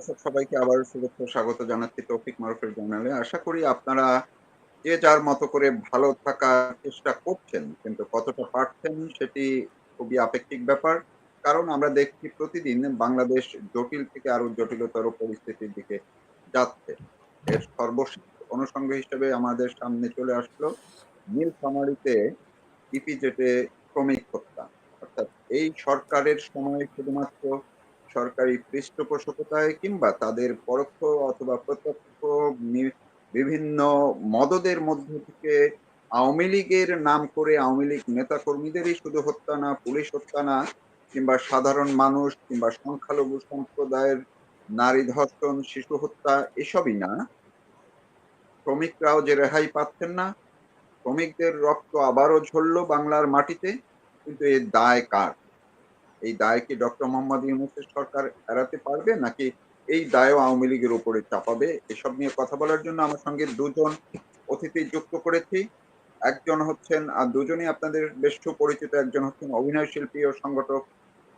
দর্শক সবাইকে আবার শুভেচ্ছা, স্বাগত জানাচ্ছি তৌফিক মারুফের জার্নালে। আশা করি আপনারা যে যার মতো করে ভালো থাকার চেষ্টা করছেন। কিন্তু কতটা পারছেন সেটি খুবই আপেক্ষিক ব্যাপার। কারণ আমরা দেখছি প্রতিদিন বাংলাদেশ জটিল থেকে আরও জটিলতর পরিস্থিতির দিকে যাচ্ছে। এর সর্বশেষ অনুষঙ্গ হিসেবে আমাদের সামনে চলে আসলো নীলফামারীতে ইপিজেটে শ্রমিক হত্যা। অর্থাৎ এই সরকারের সময়ে শুধুমাত্র সরকারি পৃষ্ঠপোষকতায় কিংবা তাদের পরোক্ষ অথবা প্রত্যক্ষ বিভিন্ন মদদের মধ্য থেকে আওয়ামী লীগের নাম করে আওয়ামী লীগ নেতাকর্মীদেরই শুধু হত্যা না, পুলিশ হত্যা না কিংবা সাধারণ মানুষ কিংবা সংখ্যালঘু সম্প্রদায়ের নারী ধর্ষণ, শিশু হত্যা এসবই না। শ্রমিকরাও যে রেহাই পাচ্ছেন না, শ্রমিকদের রক্ত আবারও ঝরল বাংলার মাটিতে। কিন্তু এর দায় কার? এই দায় কি ডক্টর মোহাম্মদ ইউনূসের সরকার এড়াতে পারবে? নাকি এই দায়ও আওয়ামী লীগের উপরে চাপাবে? এসব নিয়ে কথা বলার জন্য আমার সঙ্গে ২ জন অতিথি যুক্ত করেছি। একজন হচ্ছেন আ দুজনই আপনাদের বেশ সুপরিচিত। একজন হচ্ছেন অভিনয় শিল্পী ও সংগঠক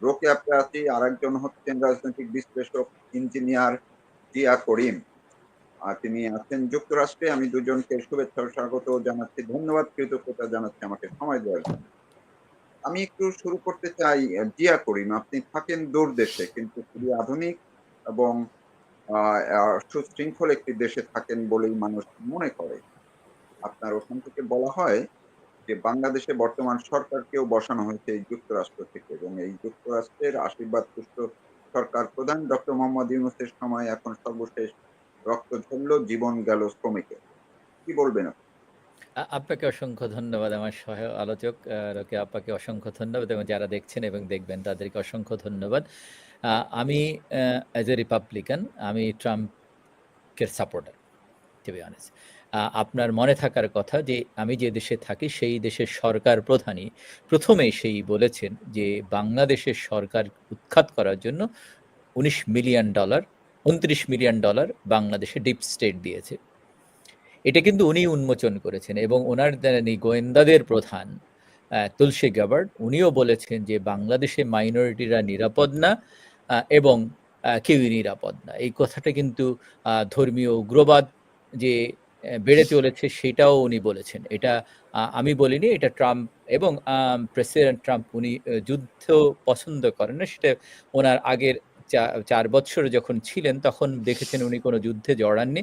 রোকেয়া প্রাচী, আরেকজন হচ্ছেন রাজনৈতিক বিশ্লেষক ইঞ্জিনিয়ার জিয়া করিম। আর তিনি আছেন যুক্তরাষ্ট্রে। আমি দুজনকে শুভেচ্ছা স্বাগত জানাচ্ছি। ধন্যবাদ, কৃতজ্ঞতা জানাচ্ছি আমাকে সময় দেওয়ার জন্য। আমি একটু শুরু করতে চাই জিয়া করিম। আপনি থাকেন দূর দেশে কিন্তু খুবই আধুনিক এবং সুশৃঙ্খল একটি দেশে থাকেন বলেই মানুষ মনে করে। আপনার ওখান থেকে বলা হয় যে বাংলাদেশে বর্তমান সরকারকেও বসানো হয়েছে এই যুক্তরাষ্ট্র থেকে এবং এই যুক্তরাষ্ট্রের আশীর্বাদ পুষ্ট সরকার প্রধান ডক্টর মোহাম্মদ ইউনূসের সময় এখন সর্বশেষ রক্ত ঝরল, জীবন গেল শ্রমিকের। কি বলবেন আপনি? আপনাকে অসংখ্য ধন্যবাদ আমার সহ আলোচক আ রোকেয়া আপাকে অসংখ্য ধন্যবাদ এবং যারা দেখছেন এবং দেখবেন তাদেরকে অসংখ্য ধন্যবাদ। আমি অ্যাজ এ রিপাবলিকান আমি ট্রাম্পকে সাপোর্টার টু বি অনেস্ট। আপনার মনে থাকার কথা যে আমি যে দেশে থাকি সেই দেশের সরকার প্রধানই ১ম এই সেই বলেছেন যে বাংলাদেশের সরকার উৎখাত করার জন্য $১৯ মিলিয়ন, $২৯ মিলিয়ন ডলার বাংলাদেশে ডিপ স্টেট দিয়েছে। এটা কিন্তু উনিই উন্মোচন করেছেন এবং ওনার গোয়েন্দাদের প্রধান তুলসী গ্যাবার্ড উনিও বলেছেন যে বাংলাদেশে মাইনরিটিরা নিরাপদ না এবং কেউই নিরাপদ না। এই কথাটা কিন্তু ধর্মীয় উগ্রবাদ যে বেড়ে চলেছে সেটাও উনি বলেছেন। এটা আমি বলিনি, এটা ট্রাম্প এবং প্রেসিডেন্ট ট্রাম্প উনি যুদ্ধ পছন্দ করেন না। সেটা ওনার আগের চা ৪ বৎসর যখন ছিলেন, তখন দেখেছেন উনি কোনো যুদ্ধে জড়াননি।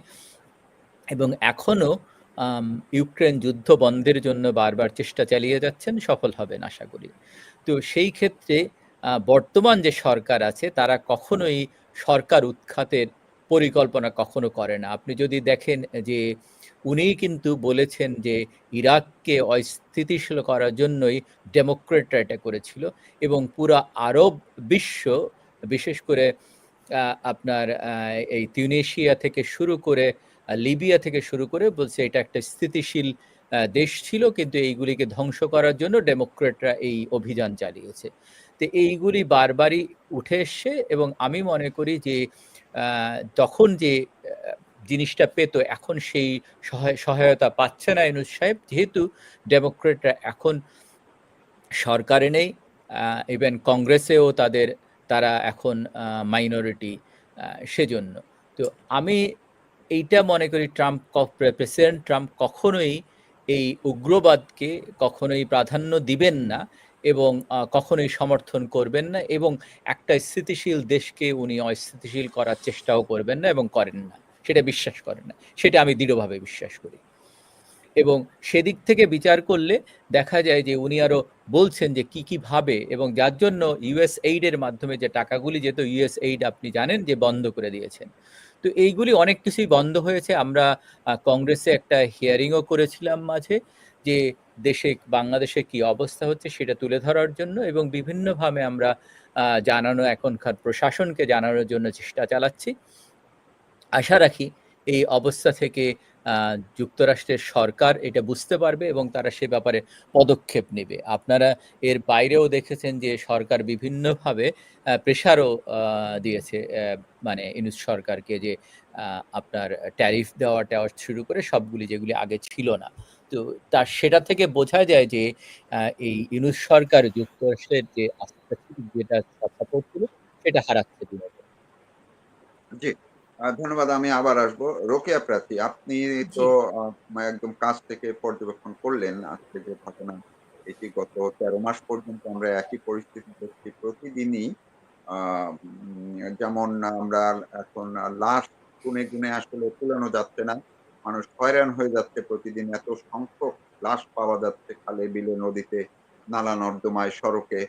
এবং এখনও আম ইউক্রেন যুদ্ধ বন্ধের জন্য বারবার চেষ্টা চালিয়ে যাচ্ছেন, সফল হবেন আশা করি। তো সেই ক্ষেত্রে বর্তমান যে সরকার আছে তারা কখনোই সরকার উৎখাতের পরিকল্পনা কখনো করে না। আপনি যদি দেখেন যে উনিই কিন্তু বলেছেন যে ইরাককে অস্থিতিশীল করার জন্যই ডেমোক্রেটরা এটা করেছিল এবং পুরা আরব বিশ্ব বিশেষ করে আপনার এই তিউনিসিয়া থেকে শুরু করে লিবিয়া থেকে শুরু করে বলছে এটা একটা স্থিতিশীল দেশ ছিল কিন্তু এইগুলিকে ধ্বংস করার জন্য ডেমোক্রেটরা এই অভিযান চালিয়েছে। তো এইগুলি বারবারই উঠে এসছে এবং আমি মনে করি যে তখন যে জিনিসটা পেত এখন সেই সহায় সহায়তা পাচ্ছে না ইউনূস সাহেব। যেহেতু ডেমোক্রেটরা এখন সরকারে নেই, ইভেন কংগ্রেসেও তাদের তারা এখন মাইনরিটি সেজন্য। তো আমি এইটা মনে করি ট্রাম্প প্রেসিডেন্ট ট্রাম্প কখনোই এই উগ্রবাদকে কখনোই প্রাধান্য দিবেন না এবং কখনোই সমর্থন করবেন না এবং একটা স্থিতিশীল দেশকে উনি অস্থিতিশীল করার চেষ্টাও করবেন না এবং করেন না। সেটা বিশ্বাস করেন না। সেটা আমি দৃঢ়ভাবে বিশ্বাস করি। এবং সেদিক থেকে বিচার করলে দেখা যায় যে উনি আরও বলছেন যে কি, ভাবে এবং যার জন্য ইউএস এইডের মাধ্যমে যে টাকাগুলি যেত ইউএস এইড আপনি জানেন যে বন্ধ করে দিয়েছেন। তো এইগুলি অনেক কিছুই বন্ধ হয়েছে। আমরা কংগ্রেসে একটা হিয়ারিংও করেছিলাম মাঝে যে দেশে বাংলাদেশে কি অবস্থা হচ্ছে সেটা তুলে ধরার জন্য এবং বিভিন্নভাবে আমরা জানানো এখনকার প্রশাসনকে জানানোর জন্য চেষ্টা চালাচ্ছি। আশা রাখি এই অবস্থা থেকে যুক্তরাষ্ট্রের সরকার এটা বুঝতে পারবে এবং তারা সে ব্যাপারে পদক্ষেপ নেবে। আপনারা এর বাইরেও দেখেছেন যে সরকার বিভিন্নভাবে প্রেশারও দিয়েছে মানে ইউনূস সরকারকে যে আপনার ট্যারিফ দেওয়া-টেওয়া শুরু করে সবগুলি যেগুলি আগে ছিল না। তো তা সেটা থেকে বোঝা যায় যে এই ইউনূস সরকার যুক্তরাষ্ট্রের যে আস্থা যেটা সাপোর্ট ছিল সেটা হারাচ্ছে। জি। ধন্যবাদ। আমি আবার আসব। রোকেয়া প্রার্থী, আপনি তো একদম কাছ থেকে পর্যবেক্ষণ করলেন আজকে যে ঘটনা, এটি গত ১৩ মাস পর্যন্ত আমরা একই পরিস্থিতি দেখছি। প্রতিদিনই যেমন আমরা এখন লাশ গুনে, গুনে আসলে কুলানো যাচ্ছে না। মানুষ হয়রান হয়ে যাচ্ছে প্রতিদিন। এত সংখ্যক লাশ পাওয়া যাচ্ছে খালে, বিলে, নদীতে, নালা-নর্দমায়, সড়কে,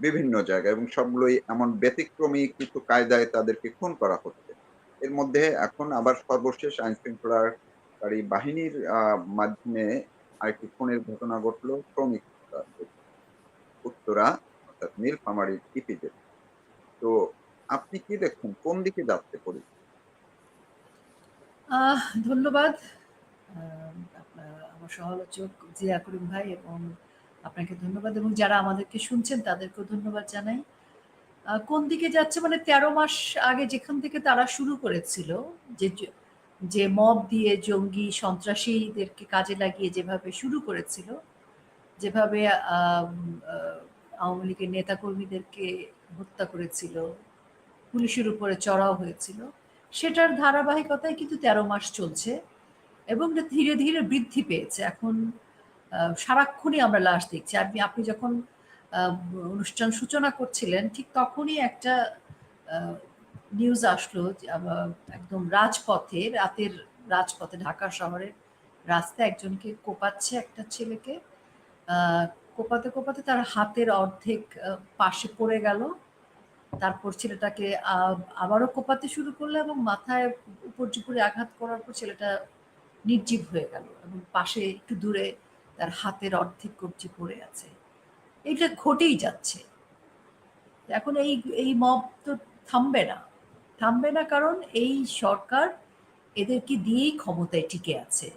বিভিন্ন জায়গায় এবং সবগুলোই এমন ব্যতিক্রমী কিছু কায়দায় তাদেরকে খুন করা হচ্ছে। এর মধ্যে এখন আবার সর্বশেষ আইনশৃঙ্খলাকারী বাহিনীর, আ, মাধ্যমে আরেকটি খুনের ঘটনা ঘটলো শ্রমিক উত্তরা, অর্থাৎ নীলফামারীর ইপিজেড। তো আপনি কি দেখছেন? কোন দিকে যাচ্ছে? আহ, ধন্যবাদ। আমার সহ-আলোচক জিয়া করিম ভাই এবং আপনাকে ধন্যবাদ এবং যারা আমাদেরকে শুনছেন, তাদেরকেও ধন্যবাদ জানাই। কোন দিকে যাচ্ছে মানে ১৩ মাস আগে যেখান থেকে তারা শুরু করেছিল যে, যে মব দিয়ে জঙ্গি সন্ত্রাসীদেরকে কাজে লাগিয়ে যেভাবে শুরু করেছিল, যেভাবে আওয়ামী লীগের নেতাকর্মীদেরকে হত্যা করেছিল, পুলিশের উপরে চড়াও হয়েছিল, সেটার ধারাবাহিকতায় কিন্তু ১৩ মাস চলছে এবং ধীরে, ধীরে বৃদ্ধি পেয়েছে। এখন সারাক্ষণই আমরা লাশ দেখছি। আপনি আপনি যখন অনুষ্ঠান সূচনা করছিলেন ঠিক তখনই একটা নিউজ আসলো একদম রাজপথে, রাতের রাজপথে ঢাকা শহরের রাস্তায় একজনকে কোপাচ্ছে একটা ছেলেকে। কোপাতে, কোপাতে তার হাতের অর্ধেক পাশে পড়ে গেল। তারপর ছেলেটাকে আবারও কোপাতে শুরু করল এবং মাথায় উপর্যুপরি আঘাত করার পর ছেলেটা নির্জীব হয়ে গেল এবং পাশে একটু দূরে তার হাতের অর্ধেক কবজি পড়ে আছে। এটা ঘটেই যাচ্ছে। এখন এই, এই মব তো থামবে না। থামবে না কারণ এই সরকার এদেরকে দিয়েই ক্ষমতায় টিকে আছে।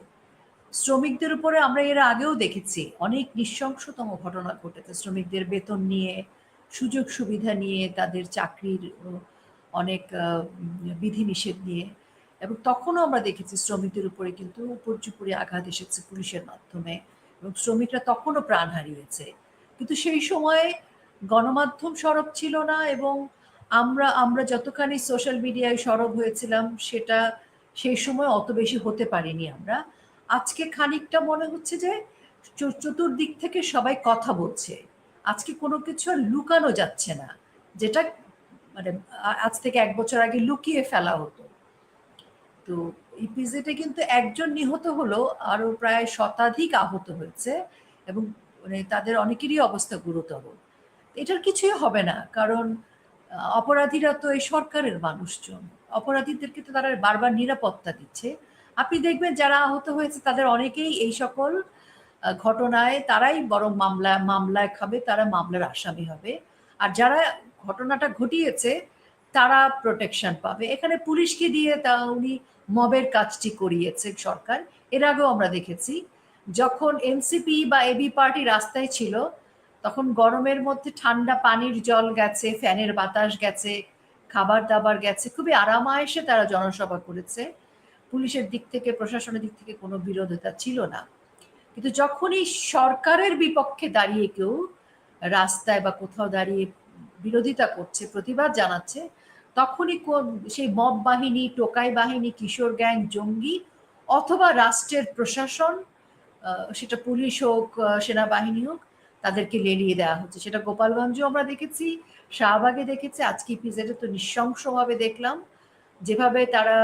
শ্রমিকদের উপরে আমরা এর আগেও দেখেছি অনেক নৃশংসতম ঘটনা ঘটেছে। শ্রমিকদের বেতন নিয়ে, সুযোগ সুবিধা নিয়ে, তাদের চাকরির অনেক বিধিনিষেধ নিয়ে এবং তখনও আমরা দেখেছি শ্রমিকদের উপরে কিন্তু উপর্যুপরি আঘাত এসেছে পুলিশের মাধ্যমে এবং শ্রমিকরা তখনও প্রাণ হারিয়েছে। কিন্তু সেই সময়ে গণমাধ্যম সরব ছিল না এবং আমরা আমরা যতখানি সোশ্যাল মিডিয়ায় সরব হয়েছিলাম সেটা সেই সময় অত বেশি হতে পারিনি আমরা। আজকে খানিকটা মনে হচ্ছে যে চতুর্দিক থেকে সবাই কথা বলছে। আজকে কোনো কিছু আর লুকানো যাচ্ছে না। যেটা মানে আজ থেকে এক বছর আগে লুকিয়ে ফেলা হতো। তো ইপিজেডে কিন্তু একজন নিহত হলো, আরও প্রায় শতাধিক আহত হয়েছে এবং মানে তাদের অনেকেরই অবস্থা গুরুতর। এটার কিছুই হবে না। কারণ অপরাধীরা তো এই সরকারের মানুষজন। অপরাধীদেরকে তো তারা বারবার নিরাপত্তা দিচ্ছে। আপনি দেখবেন যারা আহত হয়েছে তাদের অনেকেই এই সকল ঘটনায় তারাই বরং মামলা মামলায় খাবে, তারা মামলার আসামি হবে। আর যারা ঘটনাটা ঘটিয়েছে তারা প্রোটেকশন পাবে। এখানে পুলিশকে দিয়ে তা উনি মবের কাজটি করিয়েছে সরকার। এর আগেও আমরা দেখেছি। যখন এনসিপি বা এবি পার্টি রাস্তায় ছিল, তখন গরমের মধ্যে ঠান্ডা পানির জল গেছে, ফ্যানের বাতাস গেছে, খাবার-দাবার গেছে। খুবই আরাম-আয়েশে তারা জনসভা করেছে। পুলিশের দিক থেকে, প্রশাসনের দিক থেকে কোনো বিরোধিতা ছিল না। কিন্তু যখনই সরকারের বিপক্ষে দাঁড়িয়ে কেউ রাস্তায় বা কোথাও দাঁড়িয়ে বিরোধিতা করছে, প্রতিবাদ জানাচ্ছে, তখনই কোন সেই মব বাহিনী, টোকাই বাহিনী, কিশোর গ্যাং, জঙ্গি অথবা রাষ্ট্রের প্রশাসন সেটা পুলিশ হোক, সেনাবাহিনী হোক, তাদেরকে লেলিয়ে দেওয়া হচ্ছে। সেটা গোপালগঞ্জেও আমরা দেখেছি, শাহবাগে দেখেছি, আজকে ইপিজেডে তো নৃশংসভাবে দেখলাম। যেভাবে তারা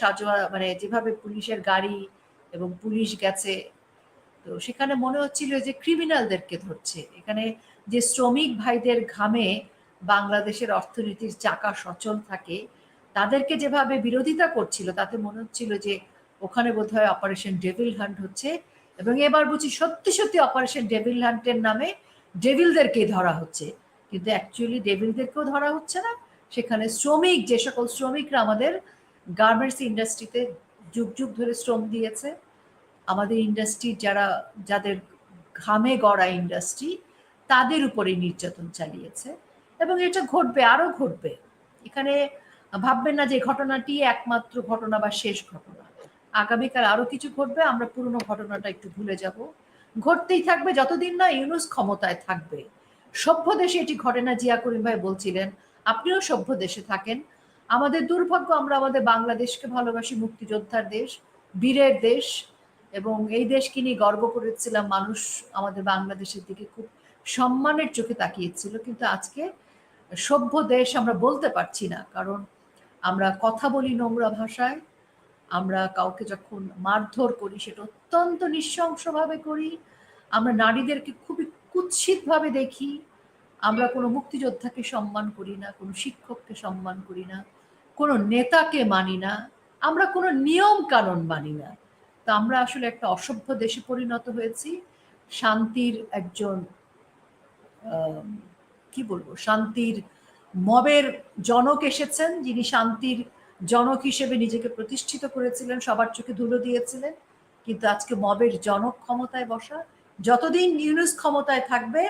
সাজোয়া মানে যেভাবে পুলিশের গাড়ি এবং পুলিশ গেছে, তো সেখানে মনে হচ্ছিল যে ক্রিমিনালদেরকে ধরছে। এখানে যে শ্রমিক ভাইদের ঘামে বাংলাদেশের অর্থনীতির চাকা সচল থাকে, তাদেরকে যেভাবে বিরোধিতা করছিল তাতে মনে হচ্ছিল যে ওখানে বোধহয় অপারেশন ডেভিল হান্ট হচ্ছে এবং এবার বুঝি সত্যি, সত্যি অপারেশন ডেভিল হান্টের নামে ডেভিলদেরকেই ধরা হচ্ছে। কিন্তু অ্যাকচুয়ালি ডেভিলদেরকেও ধরা হচ্ছে না। সেখানে শ্রমিক যে সকল শ্রমিকরা আমাদের গার্মেন্টস ইন্ডাস্ট্রিতে যুগ, যুগ ধরে শ্রম দিয়েছে, আমাদের ইন্ডাস্ট্রির যারা যাদের ঘামে গড়া ইন্ডাস্ট্রি, তাদের উপরে নির্যাতন চালিয়েছে এবং এটা ঘটবে, আরও ঘটবে। এখানে ভাববেন না যে ঘটনাটি একমাত্র ঘটনা বা শেষ ঘটনা। আগামীকাল আরও কিছু ঘটবে, আমরা পুরনো ঘটনাটা একটু ভুলে যাব। ঘটতেই থাকবে যতদিন না ইউনুস ক্ষমতায় থাকবে। সভ্য দেশে এটি ঘটে না জিয়া করিম ভাই বলছিলেন, আপনিও সভ্য দেশে থাকেন। আমাদের দুর্ভাগ্য আমরা আমাদের বাংলাদেশকে ভালোবাসি মুক্তিযোদ্ধার দেশ বীরের দেশ এবং এই দেশকে নিয়ে গর্ব করেছিলাম মানুষ আমাদের বাংলাদেশের দিকে খুব সম্মানের চোখে তাকিয়েছিল কিন্তু আজকে সভ্য দেশ আমরা বলতে পারছি না কারণ আমরা কথা বলি নোংরা ভাষায় আমরা কাউকে যখন মারধর করি, সেটা অত্যন্ত নৃশংসভাবে করি। আমরা নারীদেরকে খুবই কুৎসিতভাবে দেখি। আমরা কোনো মুক্তিযোদ্ধাকে সম্মান করি না, কোনো শিক্ষককে সম্মান করি না, কোনো নেতাকে মানি না, আমরা কোনো নিয়ম কানুন মানি না। তো আমরা আসলে একটা অসভ্য দেশে পরিণত হয়েছি। শান্তির একজন কি বলব, শান্তির মবের জনক এসেছেন, যিনি শান্তির জনক হিসেবে নিজেকে প্রতিষ্ঠিত করেছিলেন, সবার চোখে ধুলো দিয়েছিলেন, কিন্তু আজকে মবের জনক ক্ষমতায় বসা, যতদিন ইউনুস ক্ষমতায় থাকবে,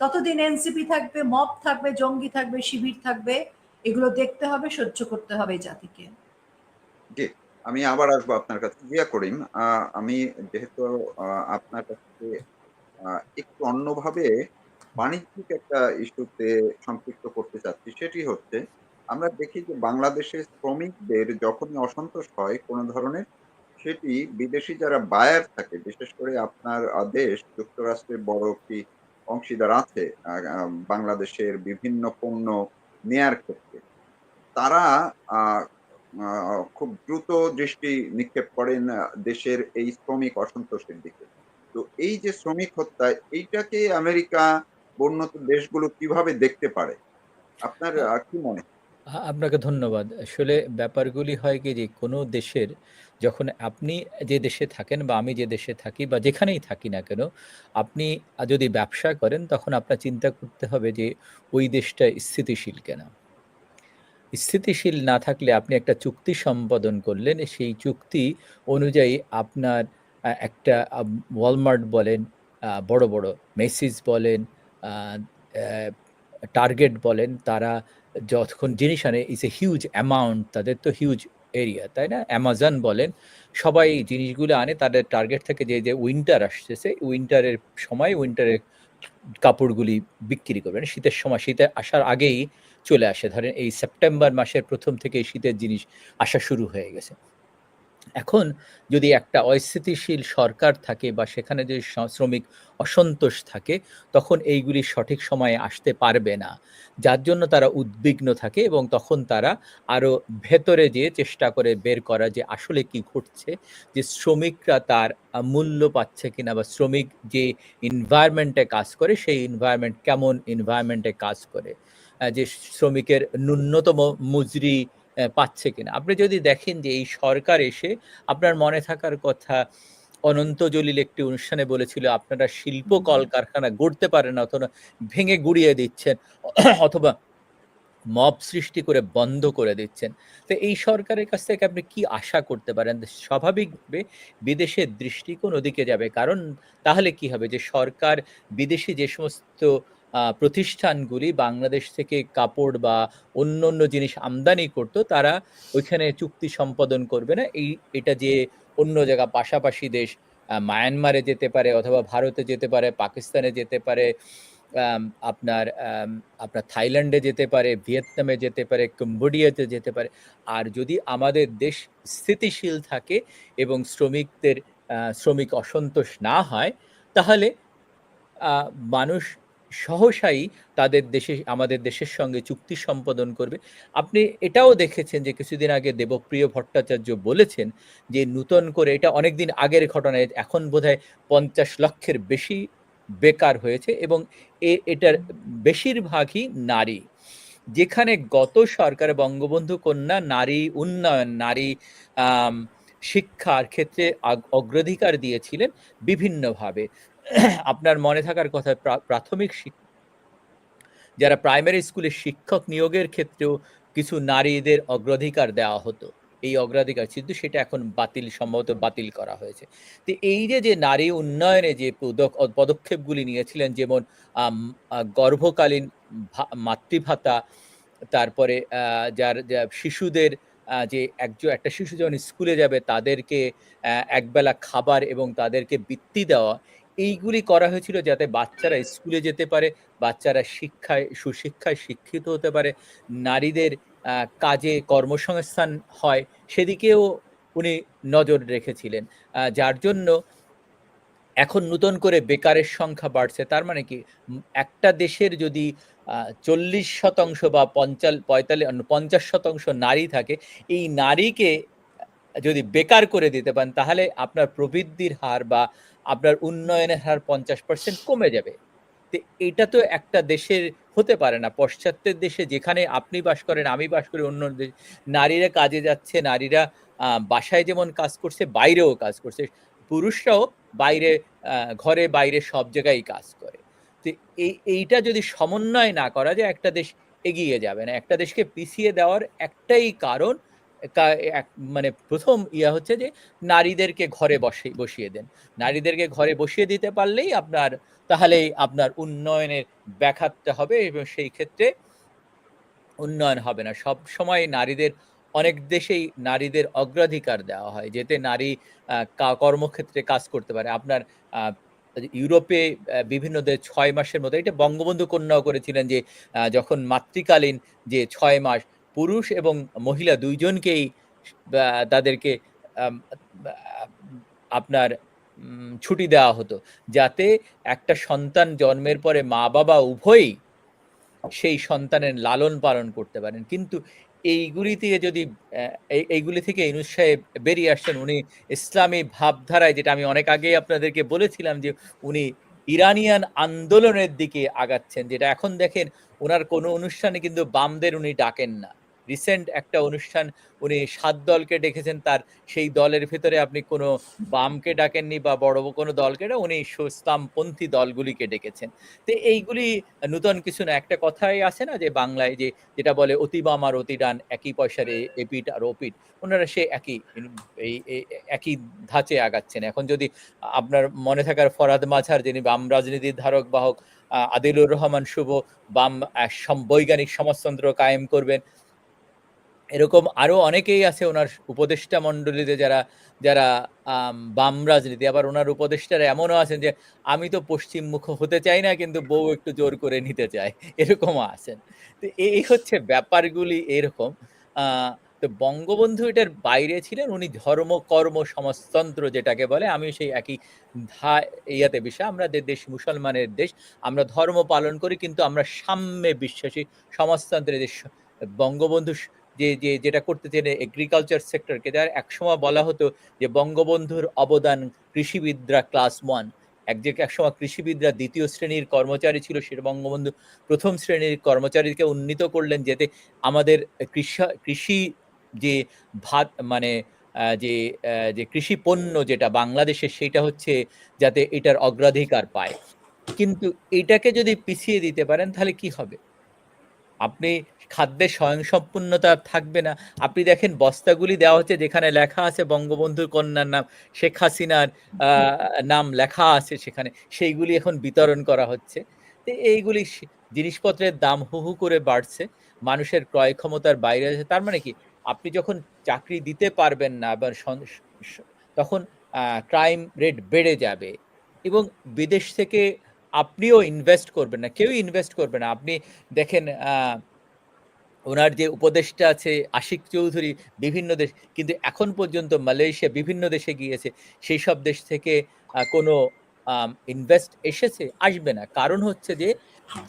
ততদিন এনসিপি থাকবে, মব থাকবে, জঙ্গি থাকবে, শিবির থাকবে, এগুলো দেখতে হবে, সহ্য করতে হবে জাতিকে। আমি আবার আসব আপনার কাছে জিয়া করিম আমি যেহেতু আপনার কাছে একটু অন্যভাবে বাণিজ্যিক একটা ইস্যুতে সম্পৃক্ত করতে চাচ্ছি, সেটি হচ্ছে আমরা দেখি যে বাংলাদেশের শ্রমিকদের যখনই অসন্তোষ হয় কোনো ধরনের, সেটি বিদেশি যারা বায়ার থাকে, বিশেষ করে আপনার দেশ, যুক্তরাষ্ট্রের বড় একটি অংশীদার আছে বাংলাদেশের বিভিন্ন পণ্য নেয়ার ক্ষেত্রে, তারা খুব দ্রুত দৃষ্টি নিক্ষেপ করেন দেশের এই শ্রমিক অসন্তোষের দিকে তো এই যে শ্রমিক হত্যা, এইটাকে আমেরিকা উন্নত দেশগুলো কীভাবে দেখতে পারে আপনার কি মনে হয়? আপনাকে ধন্যবাদ। আসলে ব্যাপারগুলি হয় কি যে, কোনো দেশের যখন আপনি যে দেশে থাকেন বা আমি যে দেশে থাকি বা যেখানেই থাকি না কেন, আপনি যদি ব্যবসা করেন তখন আপনার চিন্তা করতে হবে যে, ওই দেশটা স্থিতিশীল কেনা? স্থিতিশীল না থাকলে আপনি একটা চুক্তি সম্পাদন করলেন, সেই চুক্তি অনুযায়ী আপনার একটা ওয়ালমার্ট বলেন বড় বড় মেসিস বলেন টার্গেট বলেন, তারা যখন জিনিস আনে ইজ এ হিউজ অ্যামাউন্ট তাদের তো হিউজ এরিয়া তাই না? অ্যামাজন বলেন, সবাই জিনিসগুলো আনে, তাদের টার্গেট থেকে যে যে উইন্টার আসতেছে উইন্টারের সময় উইন্টারের কাপড়গুলি বিক্রি করবেন শীতের সময়, শীতে আসার আগেই চলে আসে। ধরেন এই সেপ্টেম্বর মাসের প্রথম থেকে শীতের জিনিস আসা শুরু হয়ে গেছে। এখন যদি একটা অস্থিতিশীল সরকার থাকে বা সেখানে যদি শ্রমিক অসন্তোষ থাকে, তখন এইগুলি সঠিক সময়ে আসতে পারবে না। যার জন্য তারা উদ্বিগ্ন থাকে এবং তখন তারা আরও ভেতরে যেয়ে চেষ্টা করে বের করা যে আসলে কি ঘটছে, যে শ্রমিকরা তার মূল্য পাচ্ছে কিনা বা শ্রমিক যে এনভায়রনমেন্টে কাজ করে, সেই এনভায়রনমেন্ট কেমন এনভায়রনমেন্টে কাজ করে। যে শ্রমিকের ন্যূনতম মজুরি পাচ্ছে কিনা। আপনি যদি দেখেন যে এই সরকার এসে আপনার মনে থাকার কথা অনন্ত জলিল একটি অনুষ্ঠানে বলেছিল আপনারা শিল্প কলকারখানা গড়তে পারেন না অথবা ভেঙে গুড়িয়ে দিচ্ছেন অথবা মব সৃষ্টি করে বন্ধ করে দিচ্ছেন। তো এই সরকারের কাছ থেকে আপনি কি আশা করতে পারেন? স্বাভাবিকভাবে বিদেশের দৃষ্টিকোণ ওদিকে যাবে। কারণ তাহলে কি হবে? যে সরকার বিদেশি যে সমস্ত প্রতিষ্ঠানগুলি বাংলাদেশ থেকে কাপড় বা অন্য অন্য জিনিস আমদানি করতো, তারা ওইখানে চুক্তি সম্পাদন করবে না। এই, এটা যে অন্য জায়গা, পাশাপাশি দেশ মায়ানমারে যেতে পারে অথবা ভারতে যেতে পারে, পাকিস্তানে যেতে পারে আপনার আপনার থাইল্যান্ডে যেতে পারে, ভিয়েতনামে যেতে পারে, কম্বোডিয়াতে যেতে পারে। আর যদি আমাদের দেশ স্থিতিশীল থাকে এবং শ্রমিকদের শ্রমিক অসন্তোষ না হয়, তাহলে মানুষ সহসাই তাদের দেশে, আমাদের দেশের সঙ্গে চুক্তি সম্পাদন করবে। আপনি এটাও দেখেছেন যে কিছুদিন আগে দেবপ্রিয় ভট্টাচার্য বলেছেন যে নূতন করে এটা অনেকদিন আগের ঘটনা, এখন বোধহয় পঞ্চাশ লক্ষের বেশি বেকার হয়েছে এবং এ- এটার বেশিরভাগই নারী। যেখানে গত সরকার বঙ্গবন্ধু কন্যা নারী উন্নয়ন, নারী শিক্ষার ক্ষেত্রে অগ্রাধিকার দিয়েছিলেন বিভিন্নভাবে। আপনার মনে থাকার কথা প্রাথমিক যারা প্রাইমারি স্কুলে শিক্ষক নিয়োগের ক্ষেত্রেও কিছু নারীদের অগ্রাধিকার দেওয়া হতো, এই অগ্রাধিকার, কিন্তু সেটা এখন বাতিল, সম্ভবত বাতিল করা হয়েছে। তো এই যে যে নারী উন্নয়নে যে পদক- পদক্ষেপগুলি নিয়েছিলেন, যেমন গর্ভকালীন মাতৃভাতা, তারপরে যার শিশুদের যে একজন একটা শিশু যখন স্কুলে যাবে, তাদেরকে একবেলা খাবার এবং তাদেরকে বৃত্তি দেওয়া এইগুলি করা হয়েছিল যাতে বাচ্চারা স্কুলে যেতে পারে, বাচ্চারা শিক্ষায়, সুশিক্ষায় শিক্ষিত হতে পারে, নারীদের কাজে কর্মসংস্থান হয়, সেদিকেও উনি নজর রেখেছিলেন। যার জন্য এখন নতুন করে বেকারের সংখ্যা বাড়ছে, তার মানে কি? একটা দেশের যদি চল্লিশ শতাংশ বা পঞ্চাল পঁয়তাল্লিশ পঞ্চাশ শতাংশ নারী থাকে, এই নারীকে যদি বেকার করে দিতে পারেন, তাহলে আপনার প্রবৃদ্ধির হার বা আপনার উন্নয়নের হার পঞ্চাশ পার্সেন্ট কমে যাবে। তো এটা তো একটা দেশের হতে পারে না। পশ্চাত্যের দেশে যেখানে আপনি বাস করেন, আমি বাস করি, অন্য দেশ, নারীরা কাজে যাচ্ছে, নারীরা বাসায় যেমন কাজ করছে, বাইরেও কাজ করছে। পুরুষরাও বাইরে ঘরে, বাইরে সব জায়গায় কাজ করে। তো এই, এইটা যদি সমন্বয় না করা যায়, একটা দেশ এগিয়ে যাবে না। একটা দেশকে পিছিয়ে দেওয়ার একটাই কারণ মানে প্রথম ইয়া হচ্ছে যে নারীদেরকে ঘরে বসে, বসিয়ে দেন। নারীদেরকে ঘরে বসিয়ে দিতে পারলেই আপনার, তাহলেই আপনার উন্নয়নের ব্যাঘাতটা হবে এবং সেই ক্ষেত্রে উন্নয়ন হবে না। সব সময় নারীদের, অনেক দেশেই নারীদের অগ্রাধিকার দেওয়া হয়, যেতে নারী কর্মক্ষেত্রে কাজ করতে পারে। আপনার ইউরোপে বিভিন্ন দেশ ছয় মাসের মতো, এটা বঙ্গবন্ধু কন্যাও করেছিলেন যে যখন মাতৃকালীন যে ছয় মাস পুরুষ এবং মহিলা দুইজনকেই তাদেরকে আপনার ছুটি দেওয়া হতো। যাতে একটা সন্তান জন্মের পরে মা বাবা উভয়ই সেই সন্তানের লালন পালন করতে পারেন। কিন্তু এইগুলি থেকে যদি এই- এইগুলি থেকে ইনুস সাহেব বেরিয়ে আসছেন, উনি ইসলামী ভাবধারায়, যেটা আমি অনেক আগেই আপনাদেরকে বলেছিলাম যে উনি ইরানিয়ান আন্দোলনের দিকে আগাচ্ছেন, যেটা এখন দেখেন ওনার কোনো অনুষ্ঠানে কিন্তু বামদের উনি ডাকেন না। রিসেন্ট একটা অনুষ্ঠান উনি সাত দলকে ডেকেছেন, তার সেই দলের ভেতরে আপনি কোনো বামকে ডাকেননি বা বড় কোনো দলকে না, উনি ইসলামপন্থী দলগুলিকে ডেকেছেন। তো এইগুলি, নূতন কিছু না, একটা কথাই আছে না যে বাংলায় যে যেটা বলে অতি বাম আর অতি ডান একই পয়সার এপিট আর ওপিট ওনারা সে একই, এই- একই ধাঁচে আগাচ্ছেন। এখন যদি আপনার মনে থাকার ফরাদ মাঝার, যিনি বাম রাজনীতির ধারক বাহক আদিলুর রহমান শুভ, বাম বৈজ্ঞানিক সমাজতন্ত্র কায়েম করবেন এরকম আরও অনেকেই আছে ওনার উপদেষ্টা মণ্ডলীতে যারা যারা বাম রাজনীতি, আবার ওনার উপদেষ্টারা এমনও আছেন যে, আমি তো পশ্চিমমুখ হতে চাই না, কিন্তু বউ একটু জোর করে নিতে চায়। এরকমও আছেন। তো এই হচ্ছে ব্যাপারগুলি এরকম। তো বঙ্গবন্ধু এটার বাইরে ছিলেন, উনি ধর্ম, কর্ম, সমাজতন্ত্র যেটাকে বলে আমি সেই একই ধা, ইয়াতে বিষয় আমরা যে দেশ মুসলমানের দেশ, আমরা ধর্ম পালন করি, কিন্তু আমরা সাম্যে বিশ্বাসী সমাজতন্ত্রের দেশ। বঙ্গবন্ধু যে যে, যেটা করতে চেনে এগ্রিকালচার সেক্টরকে যার একসময় বলা হতো যে বঙ্গবন্ধুর অবদান কৃষিবিদরা ক্লাস ওয়ান এক যে, একসময় কৃষিবিদরা দ্বিতীয় শ্রেণির কর্মচারী ছিল, সেটা বঙ্গবন্ধু প্রথম শ্রেণির কর্মচারীকে উন্নীত করলেন, যাতে আমাদের কৃষি কৃষি যে ভাত মানে যে যে কৃষি পণ্য যেটা বাংলাদেশের সেটা হচ্ছে যাতে এটার অগ্রাধিকার পায়। কিন্তু এটাকে যদি পিছিয়ে দিতে পারেন, তাহলে কি হবে? আপনি খাদ্যে স্বয়ংসম্পূর্ণতা থাকবে না। আপনি দেখেন বস্তাগুলি দেওয়া হচ্ছে যেখানে লেখা আছে বঙ্গবন্ধুর কন্যার নাম, শেখ হাসিনার নাম লেখা আছে সেখানে। সেইগুলি এখন বিতরণ করা হচ্ছে। তো এইগুলি জিনিসপত্রের দাম হু হু করে বাড়ছে। মানুষের ক্রয় ক্ষমতার বাইরে আছে। তার মানে কি? আপনি যখন চাকরি দিতে পারবেন না বা তখন ক্রাইম রেট বেড়ে যাবে। এবং বিদেশ থেকে আপনিও ইনভেস্ট করবেন না কেউ ইনভেস্ট করবে না। আপনি দেখেন ওনার যে উপদেষ্টা আছে, আশিক চৌধুরী বিভিন্ন দেশ, কিন্তু এখন পর্যন্ত মালয়েশিয়া বিভিন্ন দেশে গিয়েছে, সেই সব দেশ থেকে কোনো ইনভেস্ট এসেছে, আসবে না। কারণ হচ্ছে যে,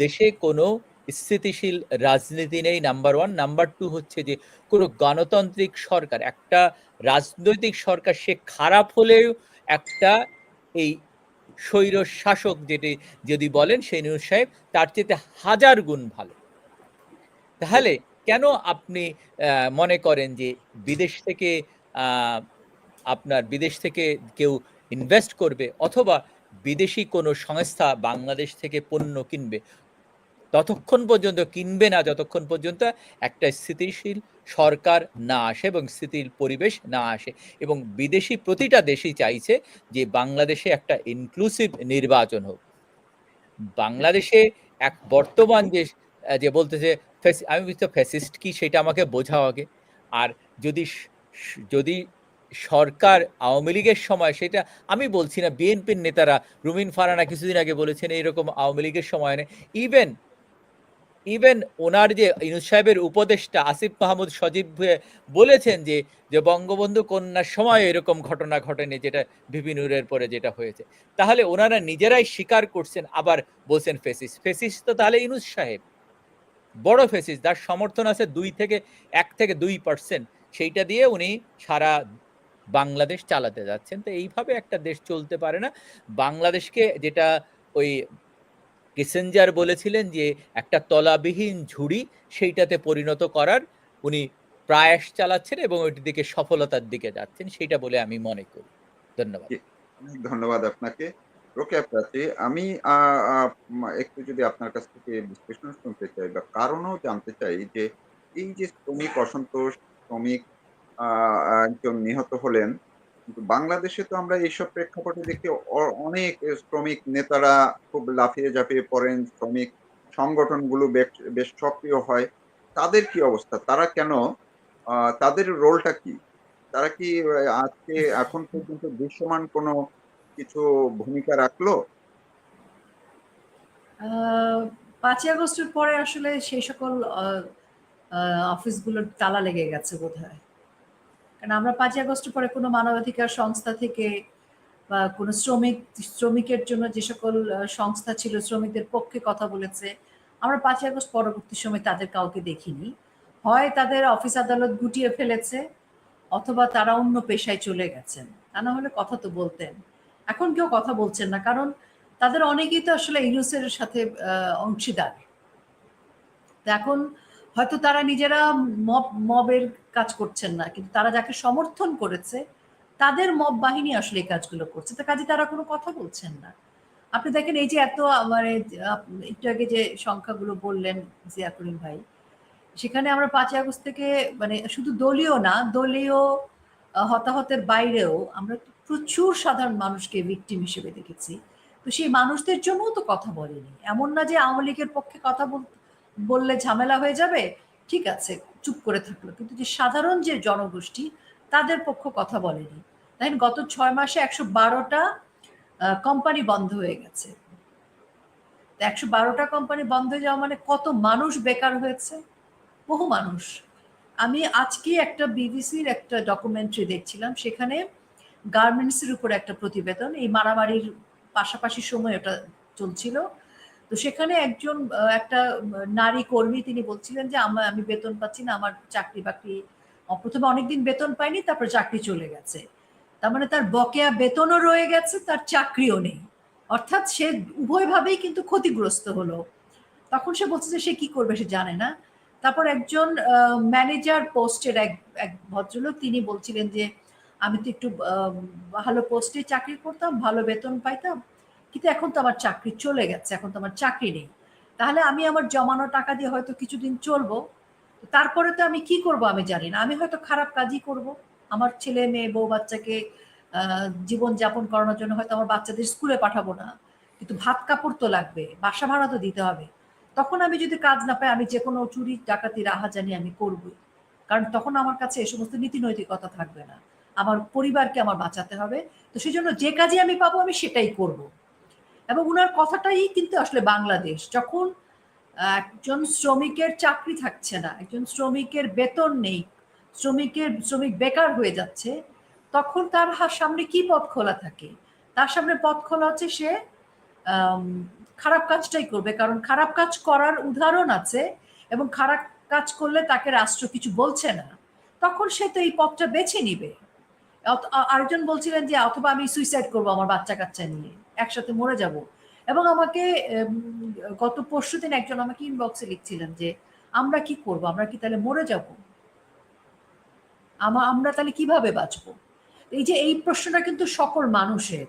দেশে কোনো স্থিতিশীল রাজনীতি নেই নাম্বার ওয়ান নাম্বার টু হচ্ছে যে, কোনো গণতান্ত্রিক সরকার, একটা রাজনৈতিক সরকার, সে খারাপ হলেও একটা এই স্বৈর শাসক যেটি যদি বলেন, সেই নিউজ সাহেব, তার চেয়ে হাজার গুণ ভালো। তাহলে কেন আপনি মনে করেন যে বিদেশ থেকে আপনার বিদেশ থেকে কেউ ইনভেস্ট করবে অথবা বিদেশি কোনো সংস্থা বাংলাদেশ থেকে পণ্য কিনবে, ততক্ষণ পর্যন্ত কিনবে না, যতক্ষণ পর্যন্ত একটা স্থিতিশীল সরকার না আসে এবং স্থিতির পরিবেশ না আসে। এবং বিদেশি প্রতিটা দেশই চাইছে যে বাংলাদেশে একটা ইনক্লুসিভ নির্বাচন হোক। বাংলাদেশে এক বর্তমান যে যে বলতেছে আমি বুঝতে ফ্যাসিস্ট কি সেটা আমাকে বোঝাও আগে। আর যদি যদি সরকার আওয়ামী লীগের সময় সেটা, আমি বলছি না, বিএনপির নেতারা, রুমিন ফারানা কিছুদিন আগে বলেছেন, এইরকম আওয়ামী লীগের সময় ইভেন ইভেন ওনার যে ইনুস সাহেবের উপদেষ্টা আসিফ মাহমুদ সজীব বলেছেন যে যে বঙ্গবন্ধু কন্যার সময় এরকম ঘটনা ঘটেনি যেটা বিভিনুরের পরে যেটা হয়েছে। তাহলে ওনারা নিজেরাই স্বীকার করছেন, আবার বলছেন ফেসিস। ফেসিস তো তাহলে ইনুস সাহেব। বড় ফেসিস যার সমর্থন আছে দুই থেকে, এক থেকে দুই পার্সেন্ট। সেইটা দিয়ে উনি সারা বাংলাদেশ চালাতে যাচ্ছেন। তো এইভাবে একটা দেশ চলতে পারে না। বাংলাদেশকে যেটা ওই কিসেঞ্জার বলেছিলেন যে একটা তলাবিহীন ঝুড়ি সেইটাতে পরিণত করার উনি প্রয়াস চালাচ্ছেন এবং ওইটির দিকে সফলতার দিকে যাচ্ছেন সেটা বলে আমি মনে করি। ধন্যবাদ। অনেক ধন্যবাদ আপনাকে। রোকেয়া প্রাচী আমি একটু যদি আপনার কাছ থেকে বিশ্লেষণ শুনতে চাই বা কারণও জানতে চাই যে এই যে শ্রমিক অসন্তোষ, শ্রমিক একজন নিহত হলেন কিন্তু বাংলাদেশে তো আমরা এইসব প্রেক্ষাপটে দেখি অনেক শ্রমিক নেতারা খুব লাফিয়ে ঝাঁপিয়ে পড়েন, শ্রমিক সংগঠনগুলো বেশ সক্রিয় হয়। তাদের কি অবস্থা? তারা কেন তাদের রোলটা কি? তারা কি আজকে এখন পর্যন্ত দৃশ্যমান কোনো কিছু ভূমিকা রাখল? পাঁচই আগস্টের পরে আসলে সেই সকল অফিসগুলোর তালা লেগে গেছে বোধ হয় কারণ আমরা পাঁচই আগস্টের পরে কোনো মানবাধিকার সংস্থা থেকে বা কোনো শ্রমিক, শ্রমিকের জন্য যে সকল সংস্থা ছিল, শ্রমিকদের পক্ষে কথা বলেছে, আমরা পাঁচই আগস্ট পরবর্তী সময় তাদের কাউকে দেখিনি। হয় তাদের অফিস আদালত গুটিয়ে ফেলেছে, অথবা তারা অন্য পেশায় চলে গেছেন। তা না হলে কথা তো বলতেন। এখন কেউ কথা বলছেন না, কারণ তাদের অনেকেই তো আসলে ইউনুসের সাথে অংশীদার। এখন হয়তো তারা নিজেরা মব, মবের কাজ করছেন না, কিন্তু তারা যাকে সমর্থন করেছে, তাদের মব বাহিনী আসলে এই কাজগুলো করছে। তো কাজে তারা কোনো কথা বলছেন না। আপনি দেখেন এই যে এত মানে একটু আগে যে সংখ্যাগুলো বললেন জিয়া করিম ভাই, সেখানে আমরা পাঁচই আগস্ট থেকে মানে শুধু দলীয় না, দলীয় হতাহতের বাইরেও আমরা প্রচুর সাধারণ মানুষকে ভিকটিম হিসেবে দেখেছি। তো সেই মানুষদের জন্যও তো কথা বলেনি। এমন না যে আওয়ামী লীগের পক্ষে কথা বললে ঝামেলা হয়ে যাবে, ঠিক আছে, চুপ করে থাকল। কিন্তু যে সাধারণ যে জনগোষ্ঠী, তাদের পক্ষ কথা বলেনি। দেখেন, গত ছয় মাসে একশো বারোটা কোম্পানি বন্ধ হয়ে গেছে। একশো বারোটা কোম্পানি বন্ধ হয়ে যাওয়া মানে কত মানুষ বেকার হয়েছে? বহু মানুষ। আমি আজকে একটা বিবিসির একটা ডকুমেন্টারি দেখছিলাম, সেখানে গার্মেন্টসের উপর একটা প্রতিবেদন, এই মারামারির পাশাপাশি সময় ওটা চলছিল। তো সেখানে একজন একটা নারী কর্মী তিনি বলছিলেন যে আমার আমি বেতন পাচ্ছি না, আমার চাকরি বাকরি প্রথমে অনেকদিন বেতন পাইনি, তারপর চাকরি চলে গেছে। তার মানে তার বকেয়া বেতনও রয়ে গেছে, তার চাকরিও নেই। অর্থাৎ সে উভয়ভাবেই কিন্তু ক্ষতিগ্রস্ত হলো। তখন সে বলছে যে, সে কি করবে সে জানে না। তারপর একজন ম্যানেজার পোস্টের এক এক ভদ্রলোক তিনি বলছিলেন যে, আমি তো একটু ভালো পোস্টে চাকরি করতাম, ভালো বেতন পাইতাম কিন্তু এখন তো আমার চাকরি চলে গেছে, এখন তো আমার চাকরি নেই। তাহলে আমি আমার জমানো টাকা দিয়ে হয়তো কিছুদিন চলবো তারপরে তো আমি কি করব আমি জানি না। আমি হয়তো খারাপ কাজই করব। আমার ছেলে, মেয়ে, বউ বাচ্চাকে জীবন যাপন করানোর জন্য হয়তো আমার বাচ্চাদের স্কুলে পাঠাবো না, কিন্তু ভাত কাপড় তো লাগবে, বাসা ভাড়া তো দিতে হবে। তখন আমি যদি কাজ না পাই, আমি যে কোনো চুরি ডাকাতি রাহাজানি আমি করবই। কারণ তখন আমার কাছে এই সমস্ত নীতি নৈতিকতা থাকবে না। আমার পরিবারকে আমার বাঁচাতে হবে, তো সেই জন্য যে কাজে আমি পাবো, আমি সেটাই করব। এবং উনার কথাটাই কিন্তু আসলে বাংলাদেশ। যখন একজন শ্রমিকের চাকরি থাকছে না, একজন শ্রমিকের বেতন নেই, শ্রমিকের, শ্রমিক বেকার হয়ে যাচ্ছে, তখন তার সামনে কি পথ খোলা থাকে? তার সামনে পথ খোলা হচ্ছে সে খারাপ কাজটাই করবে। কারণ খারাপ কাজ করার উদাহরণ আছে এবং খারাপ কাজ করলে তাকে রাষ্ট্র কিছু বলছে না। তখন সে তো এই পথটা বেছে নিবে। আরেকজন বলছিলেন যে, অথবা আমি সুইসাইড করব আমার বাচ্চা কাচ্চা নিয়ে। একসাথে মরে যাব। এবং আমাকে গত পরশু দিন একজন আমাকে ইনবক্সে লিখছিলেন যে, আমরা কি করব? আমরা কি তাহলে মরে যাব? আমা, আমরা তাহলে কীভাবে বাঁচবো? এই যে, এই প্রশ্নটা কিন্তু সকল মানুষের।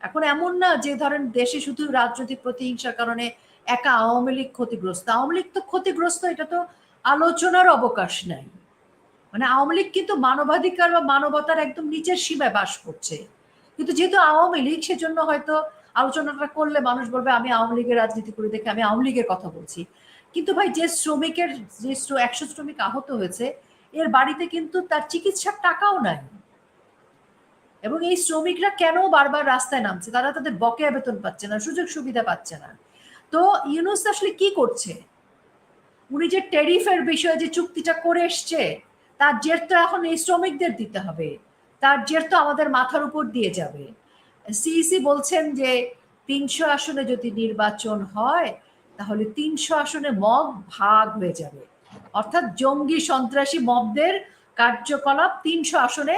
এখন এমন না যে, ধরেন দেশে শুধু রাজনৈতিক প্রতিহিংসার কারণে একা আওয়ামী লীগ ক্ষতিগ্রস্ত। আওয়ামী লীগ তো ক্ষতিগ্রস্ত, এটা তো আলোচনার অবকাশ নাই। মানে আওয়ামী লীগ কিন্তু মানবাধিকার বা মানবতার একদম নিচের সীমায় বাস করছে। কিন্তু যেহেতু আওয়ামী লীগ, সেজন্য হয়তো আলোচনাটা করলে মানুষ বলবে, আমি আওয়ামী লীগের রাজনীতি করে দেখে আমি আওয়ামী লীগের কথা বলছি। কিন্তু ভাই, যে শ্রমিকের, যে একশো শ্রমিক আহত হয়েছে, এর বাড়িতে কিন্তু তার চিকিৎসার টাকাও নাই। এবং এই শ্রমিকরা কেন বারবার রাস্তায় নামছে? তারা তাদের বকেয়া বেতন পাচ্ছে না, সুযোগ সুবিধা পাচ্ছে না। তো ইউনুস আসলে কি করছে? উনি যে টেরিফের বিষয়ে যে চুক্তিটা করে এসছে, তার জের তো এখন এই শ্রমিকদের দিতে হবে। তার জের তো আমাদের মাথার উপর দিয়ে যাবে। সিইসি বলছেন যে তিনশো আসনে যদি নির্বাচন হয়, তাহলে তিনশো আসনে মব ভাগ হয়ে যাবে। অর্থাৎ জঙ্গি সন্ত্রাসী মবদের কার্যকলাপ তিনশো আসনে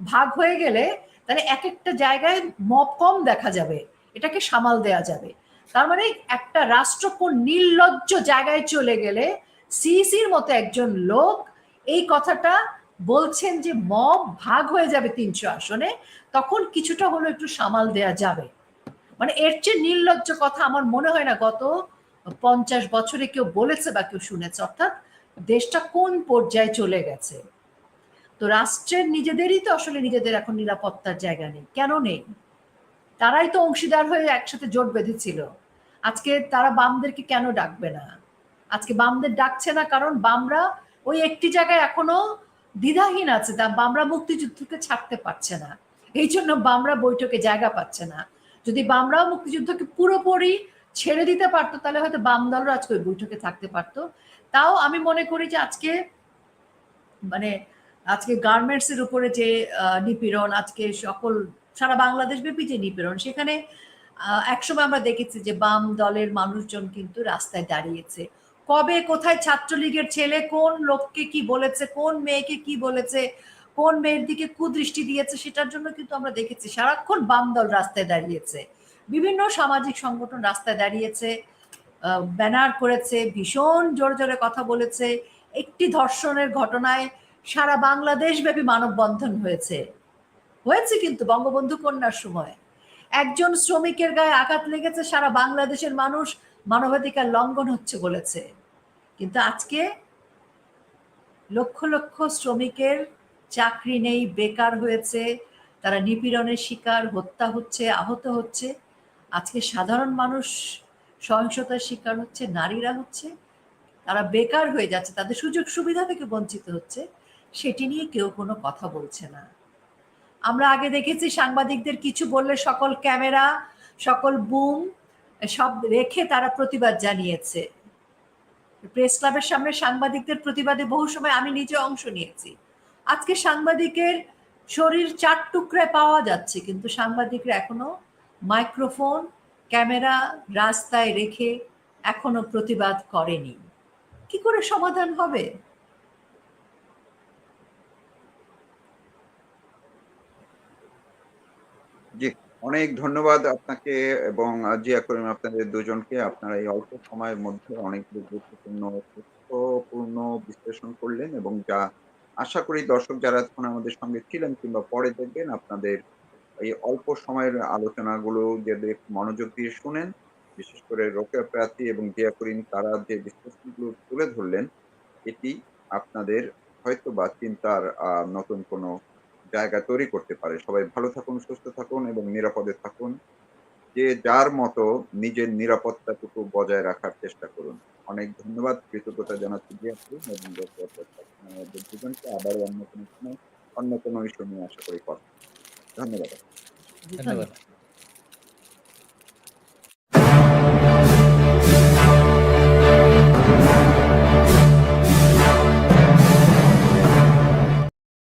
ভাগ হয়ে গেলে তাহলে এক একটা জায়গায় মব কম দেখা যাবে, এটাকে সামাল দেয়া যাবে। তার মানে একটা রাষ্ট্র কোন নির্লজ্জ জায়গায় চলে গেলে সিসির মতো একজন লোক এই কথাটা বলছেন যে মব ভাগ হয়ে যাবে তিনশো আসনে, তখন কিছুটা হলো একটু সামাল দেয়া যাবে। মানে এর চেয়ে নির্লজ্জ কথা আমার মনে হয় না, গত পঞ্চাশ বছরে কেউ বলেছে বা কেউ শুনেছে। অর্থাৎ দেশটা কোন পর্যায়ে চলে গেছে? তো রাষ্ট্রের নিজেদেরই তো আসলে নিজেদের এখন নিরাপত্তার জায়গা নেই। কেন নেই? তারাই তো অংশীদার হয়ে একসাথে জোট বেঁধেছিল। আজকে তারা বামদেরকে কেন ডাকবে না? আজকে বামদের ডাকছে না কারণ বামরা ওই একটি জায়গায় এখনও দ্বিধাহীন আছে, তা বামরা মুক্তিযুদ্ধকে ছাড়তে পারছে না। এই জন্য বামরা বৈঠকে জায়গা পাচ্ছে না। যদি বামরাও মুক্তিযুদ্ধকে পুরোপুরি ছেড়ে দিতে পারতো, তাহলে হয়তো বাম দলরা আজকে বৈঠকে থাকতে পারতো। তাও আমি মনে করি যে আজকে মানে আজকে গার্মেন্টস এর উপরে যে নিপীড়ন, আজকে সকল, সারা বাংলাদেশ ব্যাপী যে নিপীড়ন, সেখানে একসময় আমরা দেখেছি যে বাম দলের মানুষজন কিন্তু রাস্তায় দাঁড়িয়েছে। কবে, কোথায় ছাত্রলীগের ছেলে, কোন লোককে কি বলেছে, কোন মেয়েকে কি বলেছে, কোন মেয়ের দিকে কুদৃষ্টি দিয়েছে, সেটার জন্য কিন্তু আমরা দেখেছি সারাক্ষণ বাম দল রাস্তায় দাঁড়িয়েছে। বিভিন্ন সামাজিক সংগঠন রাস্তায় দাঁড়িয়েছে ব্যানার করেছে, ভীষণ জোরে জোরে কথা বলেছে। একটি ধর্ষণের ঘটনায় সারা বাংলাদেশ ব্যাপী মানববন্ধন হয়েছে। হয়েছে কিন্তু বঙ্গবন্ধু কন্যার সময়। একজন শ্রমিকের গায়ে আঘাত লেগেছে, সারা বাংলাদেশের মানুষ মানবাধিকার লঙ্ঘন হচ্ছে বলেছে। কিন্তু আজকে লক্ষ লক্ষ শ্রমিকের চাকরি নেই, বেকার হয়েছে, তারা নিপীড়নের শিকার, হত্যা হচ্ছে, আহত হচ্ছে। আজকে সাধারণ মানুষ সহিংসতার শিকার হচ্ছে, নারীরা হচ্ছে, তারা বেকার হয়ে যাচ্ছে, তাদের সুযোগ সুবিধা থেকে বঞ্চিত হচ্ছে, সেটি নিয়ে কেউ কোনো কথা বলছে না। আমরা আগে দেখেছি সাংবাদিকদের কিছু বললে সকল ক্যামেরা, সকল বুম সব রেখে তারা প্রতিবাদ জানিয়েছে। প্রেস ক্লাবের সামনে সাংবাদিকদের প্রতিবাদে বহু সময় আমি নিজে অংশ নিয়েছি। আজকে সাংবাদিকের শরীর চার টুকরায় পাওয়া যাচ্ছে, কিন্তু সাংবাদিকরা এখনও মাইক্রোফোন, ক্যামেরা রাস্তায় রেখে এখনও প্রতিবাদ করেনি। কি করে সমাধান হবে জি, অনেক ধন্যবাদ আপনাকে এবং জিয়া করিম আপনাদের দুজনকে। আপনারা এই অল্প সময়ের মধ্যে অনেকগুলো গুরুত্বপূর্ণ তথ্যপূর্ণ বিশ্লেষণ করলেন এবং যা আশা করি দর্শক যারা এখন আমাদের সঙ্গে ছিলেন কিংবা পরে দেখবেন আপনাদের এই অল্প সময়ের আলোচনাগুলো যদি একটু মনোযোগ দিয়ে শুনেন, বিশেষ করে রোকেয়া প্রার্থী এবং জিয়া করিম তারা যে বিশ্লেষণগুলো তুলে ধরলেন, এটি আপনাদের হয়তো বা চিন্তার নতুন কোনো জায়গা তৈরি করতে পারে। সবাই ভালো থাকুন, সুস্থ থাকুন এবং নিরাপদে থাকুন। যে যার মতো নিজের নিরাপত্তাটুকু বজায় রাখার চেষ্টা করুন। অনেক ধন্যবাদ। কৃতজ্ঞতা জানাচ্ছি যে আপনি এবং দুজনকে। আবার অন্য কোনো সময় অন্য কোনো ইস্যু নিয়ে আশা করি কথা ধন্যবাদ। ধন্যবাদ